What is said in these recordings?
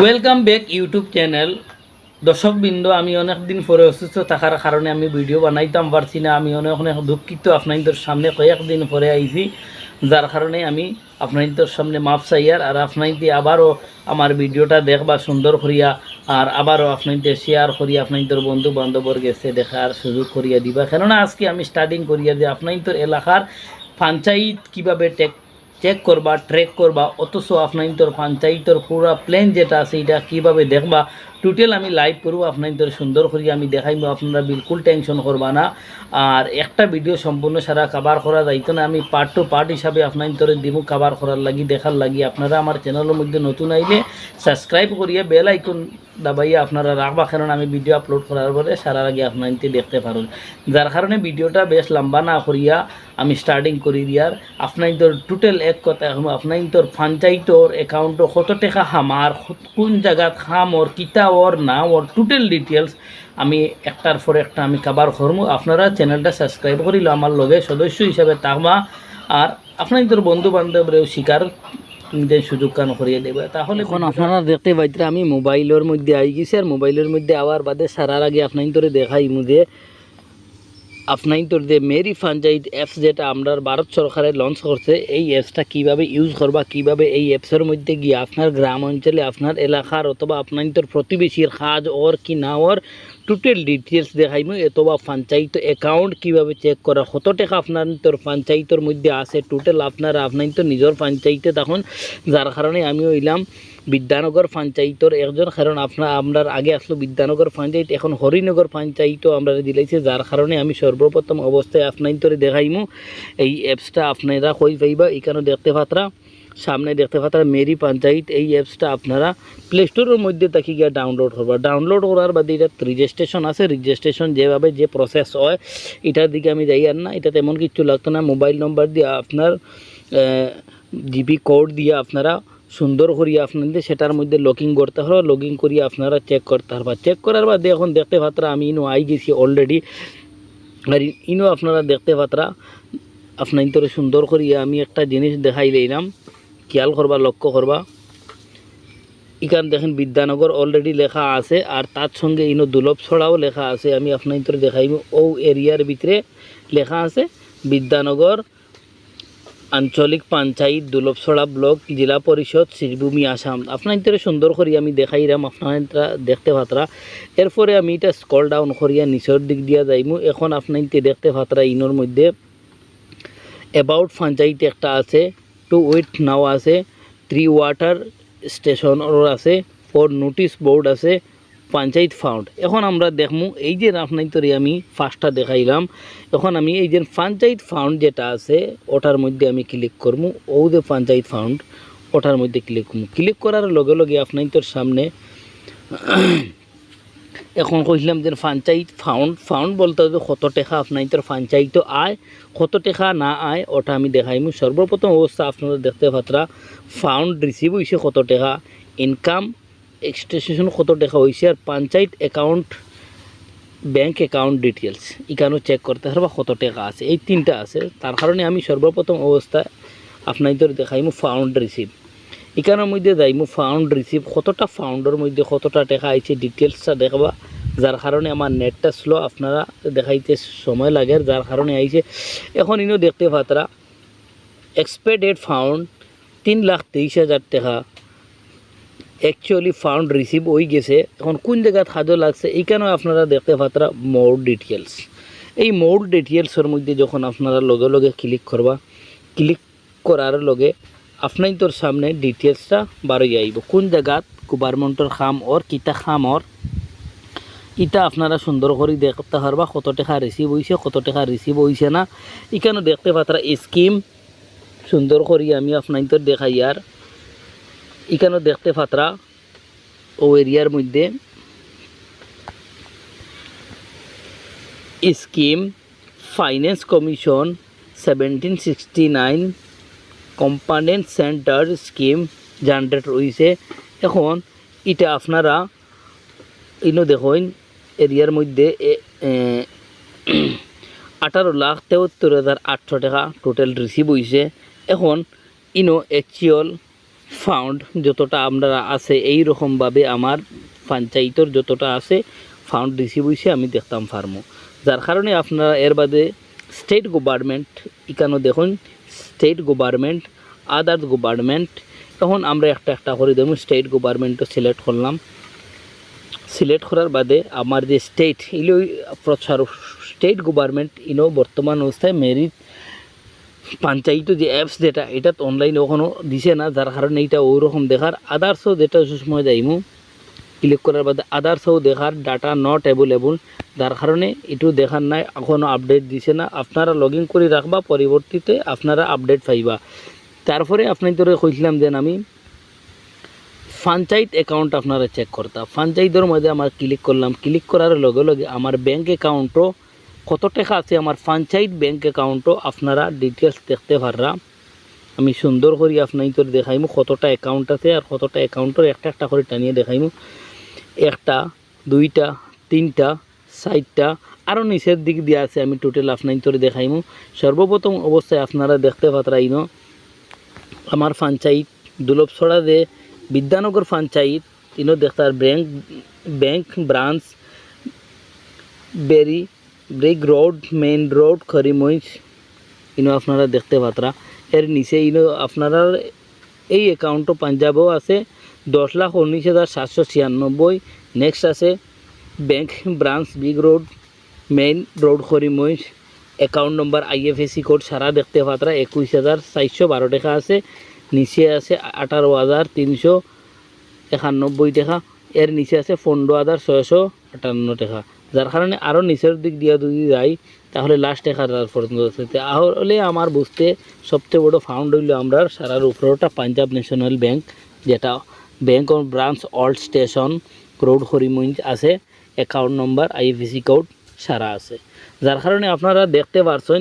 Welcome back YouTube channel দর্শকবৃন্দ, আমি অনেক দিন পরে অসুস্থ থাকার কারণে আমি ভিডিও বানাইতাম, পারছি না। আমি অনেক অনেক দুঃখিত, আপনাদের সামনে কয়েকদিন পরে আইছি। যার কারণে আমি আপনাদের সামনে মাপ চাইয়ার আর আপনাইতে আবারও আমার ভিডিওটা দেখবা সুন্দর করিয়া, আর আবারও আপনাদের শেয়ার করিয়া আপনাদের বন্ধু বান্ধবর গেছে দেখার সুযোগ করিয়া দিবা। কেননা, আজকে আমি স্টার্টিং করিয়া যে আপনাদের এলাকার পঞ্চায়েত কীভাবে টেক চেক করবা ট্রেক করবা অথচ আপনার পঞ্চায়েতর পুরা প্ল্যান যেটা আছে এটা কীভাবে দেখবা? টোটাল আমি লাইভ করব আপনাদের সুন্দর করে আমি দেখাইব আপনারা বিলকুল টেনশন করবা না। আর একটা ভিডিও সম্পূর্ণ সারা কাবার করা যাইতো না, আমি পার্ট টু পার্ট হিসাবে আপনাদের দিব কাবার করার লাগি, দেখার লাগি। আপনারা আমার চ্যানেলের মধ্যে নতুন আইলে সাবস্ক্রাইব করিয়া বেল আইকন দাবাইয়া আপনারা রাখবা, কারণ আমি ভিডিও আপলোড করার পরে সারা আগে আপনাদের দেখতে পারেন যার কারণে ভিডিওটা বেশ লম্বা না করিয়া আমি স্টার্টিং করি দিয়ার। আপনাদের টোটাল এক কথা আপনাদের পঞ্চায়েতর অ্যাকাউন্টও কত টাকা, হামার, কোন জায়গাত, খাম, ওর, কিতা ওর না ওর টোটাল ডিটেলস আমি একটার পর একটা আমি কাবার করব আপনারা চ্যানেলটা সাবস্ক্রাইব করিল আমার লগে সদস্য হিসাবে তাহবা আর আপনাদের বন্ধু বান্ধবরেও শিকার নিজের সুযোগ কান করিয়ে দেবে। তাহলে এখন আপনারা দেখতে পাইতে আমি মোবাইলের মধ্যে আই গেছি আর মোবাইলের মধ্যে আওয়ার বাদে সারার আগে আপনাদের দেখাই মুদে আপনার যে মেরি পঞ্চায়েত অ্যাপস যেটা আমরা ভারত সরকারে লঞ্চ করছে, এই অ্যাপসটা কীভাবে ইউজ করবা, কীভাবে এই অ্যাপসের মধ্যে গিয়ে আপনার গ্রাম অঞ্চলে, আপনার এলাকার অথবা আপনার প্রতিবেশীর কাজ ওর কি না ওর টোটাল ডিটেলস দেখাইমু, অথবা পঞ্চায়েত অ্যাকাউন্ট কীভাবে চেক করা, কত টাকা আপনার তোর পঞ্চায়েতের মধ্যে আছে টোটাল আপনার আপনার তো নিজের পঞ্চায়েতে তখন যার কারণে আমি হইলাম বিদ্যানগর পঞ্চায়েতর একজন, কারণ আপনার আমরা আগে আসলো বিদ্যানগর পঞ্চায়েত, এখন হরিনগর পঞ্চায়েতও আমরা দিলাইছে, যার কারণে আমি সর্বপ্রথম অবস্থায় আপনার তোরে দেখাইমু। এই অ্যাপসটা আপনারা কই পাইবা এখানে দেখতে পাত্রা, সামনে দেখতে পাত্রা মেরি পঞ্চায়েত, এই অ্যাপসটা আপনারা প্লে স্টোরের মধ্যে তাকে গিয়ে ডাউনলোড করবা। ডাউনলোড করার বাদে এটা রেজিস্ট্রেশন আছে রেজিস্ট্রেশন যেভাবে যে প্রসেস হয়, এটার দিকে আমি যাই আর না, এটা তেমন কিছু লাগতো না। মোবাইল নম্বর দিয়ে আপনার জিপি কোড দিয়ে আপনারা সুন্দর করিয়া আপনাদের সেটার মধ্যে লগিং করতে হবে লগিং করিয়া আপনারা চেক করতে পারবা চেক করার বাদে এখন দেখতে পাত্রা, আমি ইনো আই গেছি অলরেডি আর ইনো আপনারা দেখতে পাত্রা আপনাদের সুন্দর করিয়া আমি একটা জিনিস দেখাই লইলাম খেয়াল করবা, লক্ষ্য করবা। এখান দেখেন বিদ্যানগর অলরেডি লেখা আছে, আর তার সঙ্গে ইনো দুলভ ছড়াও লেখা আছে। আমি আপনাদের দেখাইব ও এরিয়ার ভিতরে লেখা আছে, বিদ্যানগর আঞ্চলিক পঞ্চায়েত দুলভছড়া ব্লক জেলা পরিষদ শ্রীভূমি আসাম। আপনাদের সুন্দর করি আমি দেখাইলাম আপনারা দেখতে পাত্রা এরপরে আমি এটা স্কল ডাউন করিয়া নিচের দিক দিয়া যাইমু। এখন আপনাদের দেখতে পাত্রা ইনোর মধ্যে অ্যাবাউট পঞ্চায়েত একটা আছে, টু উইথ নাও আছে থ্রি ওয়াটার স্টেশনও আছে ফোর নোটিশ বোর্ড আছে পঞ্চায়েত ফাউন্ড। এখন আমরা দেখমু, এই যে আপনাদের আমি ফার্স্টটা দেখাইলাম, এখন আমি এই যে পঞ্চায়েত ফাউন্ড যেটা আছে, ওটার মধ্যে আমি ক্লিক করব ও যে পঞ্চায়েত ফাউন্ড, ওটার মধ্যে ক্লিক করব ক্লিক করার লগে লগে আপনাদের সামনে এখন কইলাম যে পঞ্চায়েত ফাউন্ড ফাউন্ড বলতে হবে কত টাকা আপনাদের পঞ্চায়েত আয়, কত টাকা না আয়, ওটা আমি দেখাইমু। সর্বপ্রথম অবস্থা আপনারা দেখতে পাত্রা, ফাউন্ড রিসিভ হয়েছে কত টাকা ইনকাম এক্সটেশন কত টাকা হয়েছে আর panchayat account bank account details এখানেও চেক করতে হবে কত টাকা আছে। এই তিনটা আছে। তার কারণে আমি সর্বপ্রথম অবস্থায় আপনাদের দেখাইমু ফাউন্ড রিসিভ এখানের মধ্যে যাইমু ফাউন্ড রিসিভ কতটা ফাউন্ডের মধ্যে কতটা টাকা আইছে ডিটেলসটা দেখবা। যার কারণে আমার নেটটা স্লো আপনারা দেখাইতে সময় লাগে। যার কারণে আইছে। এখন ইনো দেখতে পাত্রা এক্সপেক্টেড ফাউন্ড তিন লাখ তেইশ হাজার টাকা। অ্যাকচুয়ালি ফাউন্ড রিসিভ হয়ে গেছে। এখন কোন জায়গায় খাদ্য লাগছে, এইখানেও আপনারা দেখতে পাত্রা মোর ডিটেলস এই মোর ডিটেলসের মধ্যে যখন আপনারা লগে লগে ক্লিক করবা ক্লিক করার লগে আপনার সামনে ডিটেলসটা বারোই আইব কোন জায়গাত গভর্নমেন্টের খাম ওর কিতা খাম ওর ইটা আপনারা সুন্দর করে দেখতে পারবা কত টাকা রিসিভ হয়েছে কত টাকা রিসিভ হয়েছে না। এখানে দেখতে পাত্রা স্কিম সুন্দর করি আমি আপনাদের দেখাই আর এখানেও দেখতে পাত্রা ও এরিয়ার মধ্যে scheme finance commission seventeen sixty nine component centre scheme generate রয়েছে এখন এটা আপনারা ইনো দেখুন, এরিয়ার মধ্যে আঠারো লাখ তেহত্তর হাজার আটশো টাকা টোটাল রিসিভ হয়েছে এখন ইনো অ্যাকচুয়াল ফাউন্ড যতটা আমরা আছে এই রকমভাবে আমার পঞ্চায়েতর যতটা আছে ফাউন্ড রিসিভ হয়েছে আমি দেখতাম ফার্মো যার কারণে আপনারা এর বাদে স্টেট গভর্নমেন্ট এখানে দেখুন স্টেট গভর্নমেন্ট আদার্স গভর্নমেন্ট তখন আমরা একটা একটা করে দেখুন স্টেট গভর্নমেন্টও সিলেক্ট করলাম। সিলেক্ট করার বাদে আমার যে স্টেট ইলো প্রচার স্টেট গভর্নমেন্ট ইনো বর্তমান অবস্থায় মেরিট পঞ্চায়েত যে অ্যাপস যেটা এটা তো অনলাইনে কখনো দিছে না যার কারণে এটা ওরকম দেখার আদার্সও যেটা সময় যাইমু ক্লিক করার বাদে আদার্সও দেখার ডাটা নট অ্যাভেলেবল যার কারণে এটু দেখার নাই এখনও আপডেট দিছে না। আপনারা লগ ইন করে রাখবা পরবর্তীতে আপনারা আপডেট পাইবা। তারপরে আপনাদের কইছিলাম যে আমি পঞ্চায়েত অ্যাকাউন্ট আপনারা চেক করতাম পঞ্চায়েতের মধ্যে আমার ক্লিক করলাম। ক্লিক করার লগে লগে আমার ব্যাঙ্ক অ্যাকাউন্টও কত টাকা আছে আমার পঞ্চায়েত ব্যাঙ্ক অ্যাকাউন্টও আপনারা ডিটেলস দেখতে পাররা। আমি সুন্দর করে আপনাদের দেখাইমু কতটা অ্যাকাউন্ট আছে আর কতটা অ্যাকাউন্টের একটা একটা করে টানিয়ে দেখাইমু। একটা, দুইটা, তিনটা, চারটা আরও নিচের দিক দিয়ে আছে, আমি টোটাল আপনাদের দেখাইমু। সর্বপ্রথম অবস্থায় আপনারা দেখতে পাত্রাইন আমার পঞ্চায়েত দুলভছড়া যে বিদ্যানগর পঞ্চায়েত, ইনো দেখতার ব্যাংক ব্যাংক ব্রাঞ্চ বেরি ব্রেক রোড, মেইন রোড খরিমইস ইনো আপনারা দেখতে পাত্রা। এর নিচে ইনো আপনারা এই অ্যাকাউন্টও পাঞ্জাবও আছে, দশ লাখ উনিশ হাজার সাতশো ছিয়ানব্বই। নেক্সট আছে bank branch big road main road খরিমইস account number IFSC code সারা দেখতে পাত্রা, একুশ হাজার চারশো বারো টাকা আছে। নিচে আছে আঠারো হাজার তিনশো একানব্বই টাকা। এর নিচে আছে পনেরো হাজার ছয়শো আটান্ন টাকা। যার কারণে আরও নিচের দিক দিয়ে যদি যাই, তাহলে লাস্ট এক হাজার পর্যন্ত তাহলে আমার বুঝতে সবচেয়ে বড় ফাউন্ড হইল আমরা সারার উপরেটা পাঞ্জাব ন্যাশনাল ব্যাংক যেটা bank of branch old station road হরিমঞ্জ আছে। অ্যাকাউন্ট নম্বর আইএফএসি কোড সারা আছে। যার কারণে আপনারা দেখতে পারছেন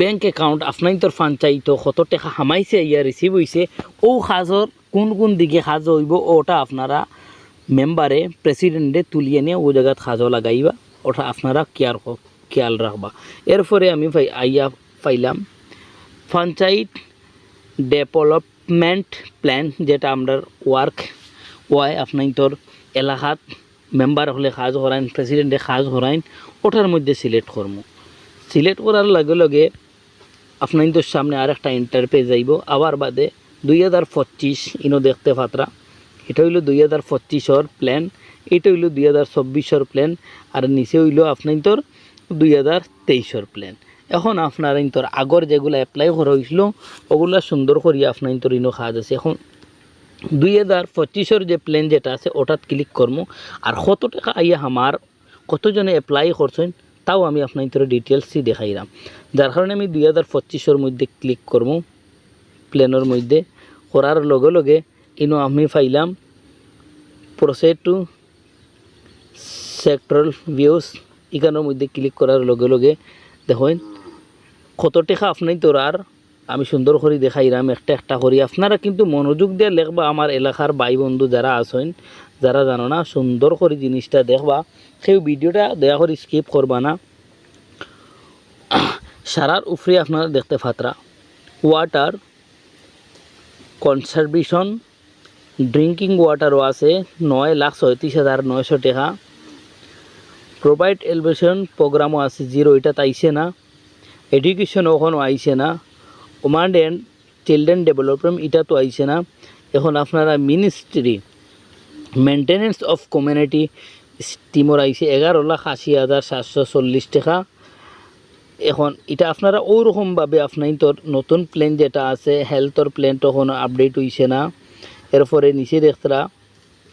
ব্যাংক অ্যাকাউন্ট আপনার তোর পঞ্চায়েত কত টাকা হামাইছে, ইয়া রিসিভ হয়েছে ও সাজর কোন কোন দিকে সাজ হইব, ওটা আপনারা মেম্বারে প্রেসিডেন্টে তুলিয়ে নিয়ে ও জায়গাত সাজও লাগাইবা ওটা আপনারা কেয়ার খেয়াল রাখবা এরপরে আমি আইয়া পাইলাম পঞ্চায়েত ডেভেলপমেন্ট প্ল্যান যেটা আমরা ওয়ার্ক ওয়াই আপনার তোর এলাকাত মেম্বার হলে কাজ করাইন প্রেসিডেন্টে কাজ করাইন ওটার মধ্যে সিলেক্ট করব সিলেক্ট করার লগে লগে আপনাদের সামনে আর একটা ইন্টারপেজ যাইব আবার বাদে দুই হাজার পঁচিশ ইনো দেখতে পাত্রা এটা হইল দুই হাজার পঁচিশর প্ল্যান এটা হইল দুই হাজার চব্বিশর প্ল্যান আর নিচে হইল আপনাদের দুই হাজার তেইশর প্ল্যান এখন আপনার ইন্তর আগর যেগুলো অ্যাপ্লাই করা হয়েছিল ওগুলো সুন্দর করিয়া আপনার ইন্তর ইনো কাজ আছে। এখন দুই হাজার পঁচিশর যে প্ল্যান যেটা আছে, ওটাত ক্লিক করব আর কত টাকা আইয়া আমার কতজনে অ্যাপ্লাই করছেন, তাও আমি আপনার ভিতরে ডিটেলসই দেখাইলাম। যার কারণে আমি দুই হাজার পঁচিশের মধ্যে ক্লিক করব প্লেনের মধ্যে। করার লগে লগে ইনো আমি ফাইলাম। প্রসেড টু সেক্টরাল ভিউস এখানের মধ্যে ক্লিক করার লগে লগে দেখেন কত টাকা আপনি তোর আর। আমি সুন্দর করে দেখাইলাম, একটা একটা করি। আপনারা কিন্তু মনোযোগ দিয়ে লেখবা আমার এলাকার ভাই বন্ধু যারা আছেন, যারা জানো না, সুন্দর করে জিনিসটা দেখবা। সেই ভিডিওটা দয়া করে স্কিপ করবা না। সারার উপরে আপনারা দেখতে ফাতরা ওয়াটার কনসারভেশন ড্রিঙ্কিং ওয়াটারও আছে নয় লাখ ছয়ত্রিশ হাজার নয়শো টাকা। প্রোভাইড এলিভেশন প্রোগ্রামও আছে জিরো এটা তাইছে না। এডুকেশন ওখানেও আইছে না। ওমান্ড অ্যান্ড চিলড্রেন ডেভেলপমেন্ট এটা তো আইছে না। এখন আপনারা মিনিস্ট্রি মেনটেনেন্স অফ কমিউনিটি স্টিমর আইছে, এগারো লাখ আশি হাজার সাতশো চল্লিশ টাকা। এখন এটা আপনারা ওরকমভাবে আপনার তোর নতুন প্ল্যান যেটা আছে হেলথর প্ল্যান তখন আপডেট হইছে না। এরপরে নিচে দেখতরা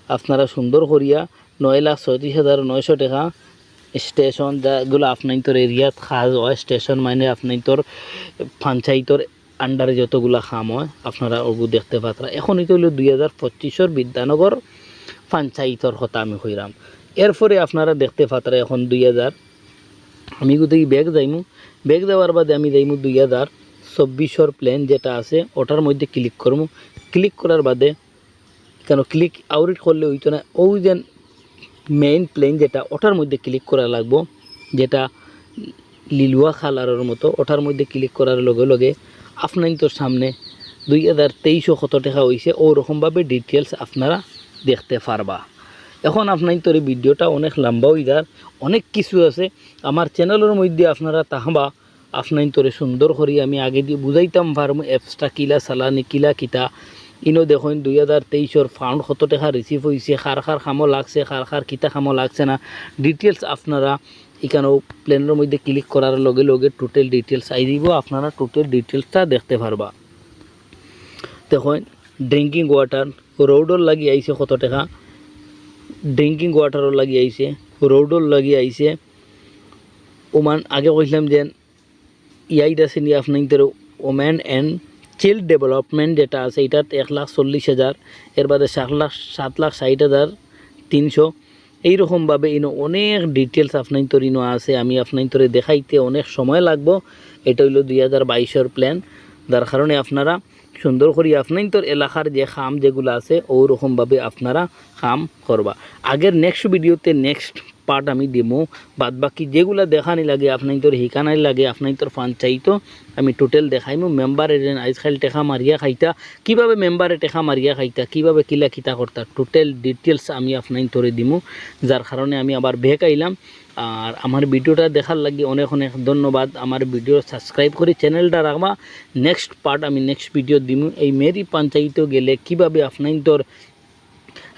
আপনারা সুন্দর করিয়া নয় লাখ ছয়ত্রিশ হাজার নয়শো টাকা স্টেশন যেগুলো আপনার তোর এরিয়াত কাজ হয়, স্টেশন মানে আপনার তোর পঞ্চায়েতর আন্ডারে যতগুলা খাম হয়, আপনারা ওগু দেখতে পাত্রা। এখন এটা হলো দুই হাজার পঁচিশর বিদ্যানগর পঞ্চায়েতর কথা আমি হইলাম এরপরে আপনারা দেখতে পাত্রা এখন দুই হাজার। আমি কোথায় ব্যাগ যাইমু, ব্যাগ দেওয়ার বাদে আমি যাইমু দুই হাজার। চব্বিশর প্ল্যান যেটা আছে, ওটার মধ্যে ক্লিক করব ক্লিক করার বাদে কেন ক্লিক আউরিট করলে হইতো না ও যে মেইন প্লেন যেটা, ওটার মধ্যে ক্লিক করা লাগবো। যেটা লিলুয়া খালারের মতো, ওটার মধ্যে ক্লিক করার লগে লগে আপনার তোর সামনে দুই হাজার তেইশও কত টাকা হয়েছে ওরকমভাবে ডিটেলস আপনারা দেখতে পারবা। এখন আপনার তোর ভিডিওটা অনেক লম্বা হয়ে যার অনেক কিছু আছে। আমার চ্যানেলের মধ্যে আপনারা তাহবা, আপনার তোরে সুন্দর করি আমি আগে দিয়ে বুঝাইতাম পারব অ্যাপসটা কিলা চালানি কিলা, কিতা। ইনো দেখুন দুই হাজার তেইশর ফাউন্ড কত টাকা রিসিভ হয়েছে খার খার খামো লাগছে খার খার কিতা খামো লাগছে না। ডিটেলস আপনারা এখানেও প্লেনের মধ্যে ক্লিক করার লগে লগে টোটাল ডিটেলস আই দিব আপনারা টোটাল ডিটেলসটা দেখতে পারবা। দেখুন ড্রিঙ্কিং ওয়াটার রোডর লাগি আইছে কত টাকা। ড্রিঙ্কিং ওয়াটারও লাগি আইছে রোডর লাগি আইছে ওমান, আগে কইলাম যে ইয়াইট আছে নি আপনার ওম্যান অ্যান্ড চিল্ড ডেভেলপমেন্ট যেটা আছে এটাত এক লাখ চল্লিশ হাজার, এর বাদে সাত লাখ সাত লাখ ষাট হাজার তিনশো। এইরকমভাবে ইনো অনেক ডিটেলস আপনার তোর ইনো আছে। আমি আপনার তোরে দেখাইতে অনেক সময় লাগবো। এটা হইল দুই হাজার বাইশের প্ল্যান যার কারণে আপনারা সুন্দর করে আপনার তোর এলাকার যে খাম যেগুলো আছে, ওরকমভাবে আপনারা খাম করবা। আগের নেক্সট ভিডিওতে নেক্সট পার্ট আমি দিমো। বাদ বাকি যেগুলো দেখানি লাগে আপনার তোর হিকানাই লাগে আপনার তোর চাইতো আমি টোটাল দেখাইমু মেম্বারে আজকাল টেকা মারিয়া খাইতা। কীভাবে মেম্বারে টেকা মারিয়া খাইতা, কীভাবে কিলা কিতা করতা টোটাল ডিটেলস আমি আপনার তোরে দিমু। যার কারণে আমি আবার ভেক আইলাম। আর আমার ভিডিওটা দেখার লাগি অনেক অনেক ধন্যবাদ। আমার ভিডিও সাবস্ক্রাইব করে চ্যানেলটা রাখবা। নেক্সট পার্ট আমি নেক্সট ভিডিও দিমু। এই মেরি পঞ্চায়েতও গেলে কীভাবে আপনার তোর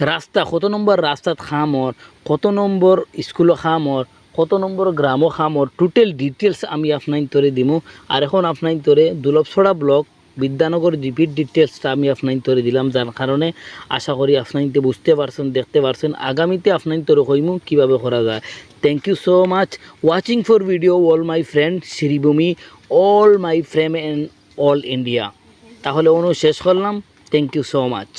রাস্তা, কত নম্বর রাস্তাত খামর, কত নম্বর স্কুলও খামর, কত নম্বর গ্রামও খামর টোটাল ডিটেলস আমি আপনার তোরে দিমু। আর এখন আপনার তোরে দুলভছড়া ব্লক বিদ্যানগর জিপির ডিটেলসটা আমি আপনার তোরে দিলাম, যার কারণে আশা করি আপনার বুঝতে পারছেন, দেখতে পারছেন। আগামীতে আপনার তোরে কইমু, কীভাবে করা যায়। Thank you so much watching for video all my friend Sribhumi all my friend and all India তাহলে অনু শেষ করলাম। Thank you so much